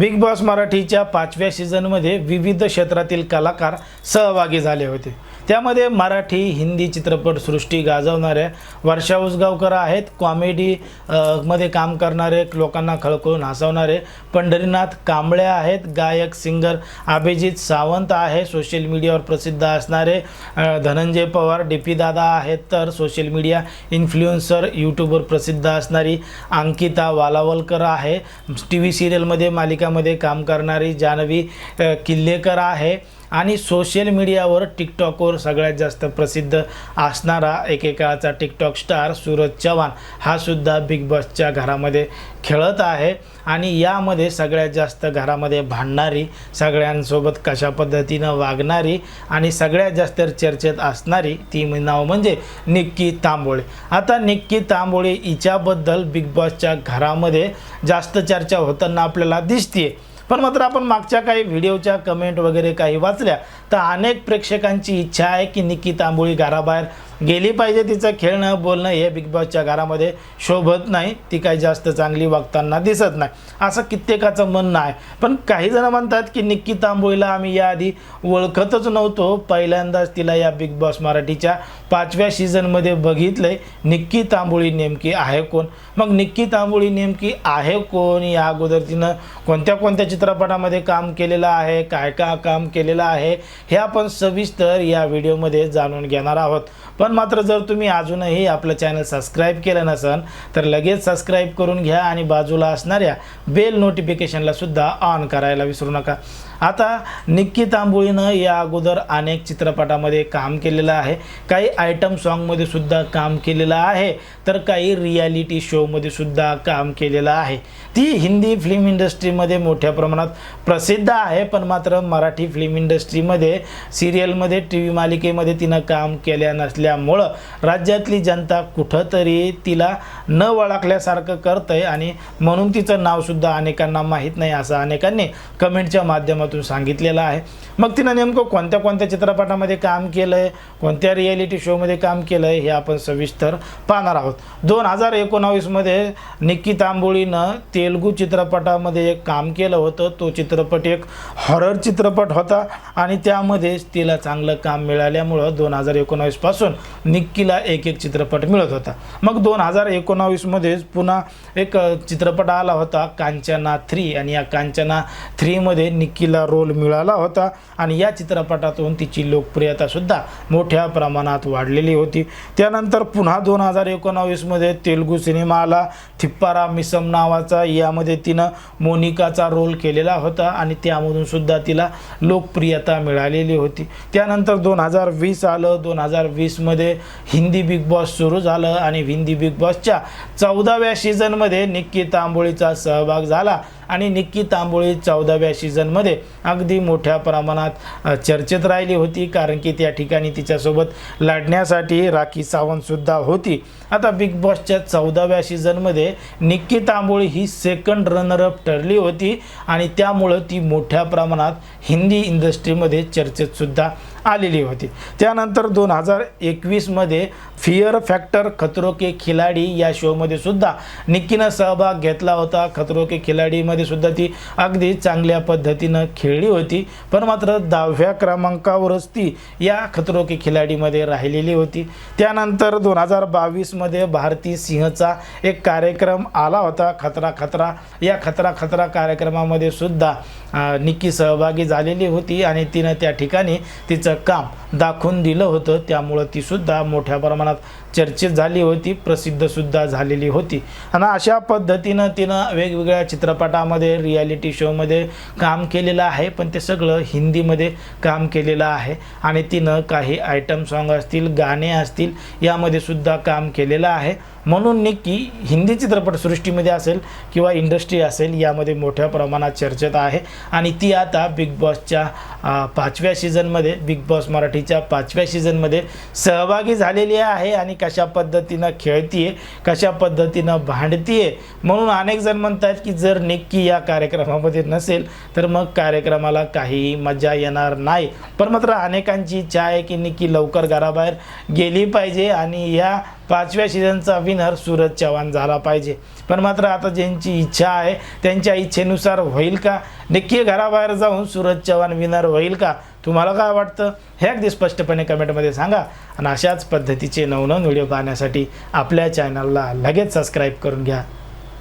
Big boss मराठीच्या पाचव्या सीझनमध्ये विविध क्षेत्रातील कलाकार सहभागी झाले होते. त्यामध्ये मराठी हिंदी चित्रपटसृष्टी गाजवणाऱ्या वर्षा उसगावकर आहेत. कॉमेडी मध्ये काम करणारे लोकांना खळखळून हसवणारे पंढरीनाथ कांबळे आहेत. गायक सिंगर अभिजित सावंत आहे. सोशल मीडियावर प्रसिद्ध असणारे धनंजय पवार डी पी दादा आहेत. तर सोशल मीडिया इन्फ्लुएन्सर यूट्यूबवर प्रसिद्ध असणारी अंकिता वालावलकर आहे. टी व्ही सिरियलमध्ये मालिकामध्ये काम करणारी जानवी किल्लेकर आहे. आणि सोशल मीडियावर टिकटॉकवर सगळ्यात जास्त प्रसिद्ध असणारा एकेकाळचा टिकटॉक स्टार सूरज चव्हाण. हा सुद्धा बिग बॉसच्या घरामध्ये खेळत आहे आणि यामध्ये सगळ्यात जास्त घरामध्ये भांडणारी सगळ्यांसोबत कशा पद्धतीनं वागणारी आणि सगळ्यात जास्त चर्चेत असणारी ती नाव म्हणजे निक्की तांबोळे. आता निक्की तांबोळे हिच्याबद्दल बिग बॉसच्या घरामध्ये जास्त चर्चा होताना आपल्याला दिसते पण मात्र आपण मागच्या काही व्हिडिओच्या कमेंट वगैरे काही वाचल्या तर अनेक प्रेक्षकांची इच्छा आहे की निक्की तांबोळी घराबाहेर गेली पाहिजे तिचं खेळणं बोलणं हे बिग बॉसच्या घरामध्ये शोभत नाही. ती काही जास्त चांगली वागताना दिसत नाही. असं कित्येकाचं म्हणणं आहे. पण काही जण म्हणतात की निक्की तांबोळीला आम्ही याआधी ओळखतच नव्हतो. पहिल्यांदाच तिला या बिग बॉस मराठीच्या पाचव्या सीझनमध्ये बघितलंय. निक्की तांबोळी नेमकी आहे कोण? मग निक्की तांबोळी नेमकी आहे कोण? या अगोदर तिनं कोणत्या कोणत्या चित्रपटामध्ये काम केलेलं आहे? काय काय काम केलेलं आहे? हे आपण सविस्तर या व्हिडिओमध्ये जाणून घेणार आहोत. पण मात्र जर तुम्ही अजूनही आपलं चॅनल सबस्क्राईब केलं नसन तर लगेच सबस्क्राईब करून घ्या आणि बाजूला असणाऱ्या बेल नोटिफिकेशनला सुद्धा ऑन करायला विसरू नका. आता निक्की तांबोळीनं या अगोदर अनेक चित्रपटामध्ये काम केलेलं आहे. काही आयटम सॉन्गमध्ये सुद्धा काम केलेलं आहे. तर काही रियालिटी शोमध्ये सुद्धा काम केलेलं आहे. ती हिंदी फिल्म इंडस्ट्रीमध्ये मोठ्या प्रमाणात प्रसिद्ध आहे पण मात्र मराठी फिल्म इंडस्ट्रीमध्ये सिरियलमध्ये टी व्ही मालिकेमध्ये तिनं काम केल्या नसल्यामुळं राज्यातली जनता कुठंतरी तिला न वळखल्यासारखं करतंय आणि म्हणून तिचं नावसुद्धा अनेकांना माहीत नाही असं अनेकांनी कमेंटच्या माध्यमातून सांगितलेलं आहे. मग तिनं नेमकं कोणत्या कोणत्या चित्रपटामध्ये काम केलं आहे कोणत्या रियालिटी शोमध्ये काम केलं आहे हे आपण सविस्तर पाहणार आहोत. दोन हजार एकोणावीसमध्ये निक्की तांबोळीनं ती तेलुगू चित्रपटामध्ये एक काम केलं होतं. तो चित्रपट एक हॉरर चित्रपट होता आणि त्यामध्येच तिला चांगलं काम मिळाल्यामुळं दोन हजार एकोणावीसपासून निक्कीला एक एक चित्रपट मिळत होता. मग दोन हजार एकोणावीसमध्येच पुन्हा एक चित्रपट आला होता कांचना थ्री. आणि या कांचना थ्रीमध्ये निक्कीला रोल मिळाला होता आणि या चित्रपटातून तिची लोकप्रियतासुद्धा मोठ्या प्रमाणात वाढलेली होती. त्यानंतर पुन्हा दोन हजार एकोणावीसमध्ये तेलुगू सिनेमा आला थिप्पारा मिसम नावाचा यामध्ये तिनं मोनिकाचा रोल केलेला होता आणि त्यामधून सुद्धा तिला लोकप्रियता मिळालेली होती. त्यानंतर दोन हजार वीस आलं. दोन हजार वीसमध्ये हिंदी बिग बॉस सुरू झालं आणि हिंदी बिग बॉसच्या चौदाव्या सीझनमध्ये निक्की तांबोळीचा सहभाग झाला आणि निक्की तांबोळी चौदाव्या सीझनमध्ये अगदी मोठ्या प्रमाणात चर्चेत राहिली होती. कारण की त्या ठिकाणी तिच्यासोबत लढण्यासाठी राखी सावंतसुद्धा होती. आता बिग बॉसच्या चौदाव्या सीझनमध्ये निक्की तांबोळी ही सेकंड रनरअप ठरली होती. आणि त्यामुळं ती मोठ्या प्रमाणात हिंदी इंडस्ट्रीमध्ये चर्चेतसुद्धा आलेली होती. त्यानंतर दोन हजार एकवीसमध्ये फिअर फॅक्टर खतरो के खिलाडी या शोमध्ये सुद्धा निक्कीनं सहभाग घेतला होता. खतरो के खिलाडीमध्ये सुद्धा ती अगदी चांगल्या पद्धतीनं खेळली होती. पण मात्र दहाव्या क्रमांकावरच ती या खतरो के खिलाडीमध्ये राहिलेली होती. त्यानंतर दोन हजार बावीसमध्ये भारती सिंहचा एक कार्यक्रम आला होता. खतरा खतरा या खतरा खतरा कार्यक्रमामध्ये सुद्धा निक्की सहभागी झालेली होती आणि तिनं त्या ठिकाणी तिचं काम दाखवून दिलं होतं. त्यामुळं तीसुद्धा मोठ्या प्रमाणात चर्चेत झाली होती प्रसिद्धसुद्धा झालेली होती. आणि अशा पद्धतीनं तिनं वेगवेगळ्या चित्रपटामध्ये रियालिटी शोमध्ये काम केलेलं आहे पण ते सगळं हिंदीमध्ये काम केलेलं आहे. आणि तिनं काही आयटम सॉन्ग असतील गाणे असतील यामध्ये सुद्धा काम केलेलं आहे. म्हणून निक्की हिंदी चित्रपटसृष्टीमध्ये असेल किंवा इंडस्ट्री असेल यामध्ये मोठ्या प्रमाणात चर्चेत आहे. आणि ती आता बिग बॉसच्या पाचव्या सीझनमध्ये बिग बॉस मराठीच्या पाचव्या सीझनमध्ये सहभागी झालेली आहे आणि कशा पद्धतीनं खेळतीये कशा पद्धतीनं भांडतीये म्हणून अनेक जण म्हणतात की जर निक्की या कार्यक्रमामध्ये नसेल तर मग कार्यक्रमाला काही मजा येणार नाही. पण मात्र अनेकांची इच्छा आहे की निक्की लवकर घराबाहेर गेली पाहिजे आणि या पाचव्या सीझनचा विनर सूरज चव्हाण झाला पाहिजे. पण मात्र आता ज्यांची इच्छा आहे त्यांच्या इच्छेनुसार होईल का? निक्की घराबाहेर जाऊन सूरज चव्हाण विनर होईल का? तुम्हाला काय वाटतं? हे अगदी स्पष्टपणे कमेंटमध्ये सांगा. आणि अशाच पद्धतीचे नवनवन व्हिडिओ पाहण्यासाठी आपल्या चॅनलला लगेच सबस्क्राईब करून घ्या.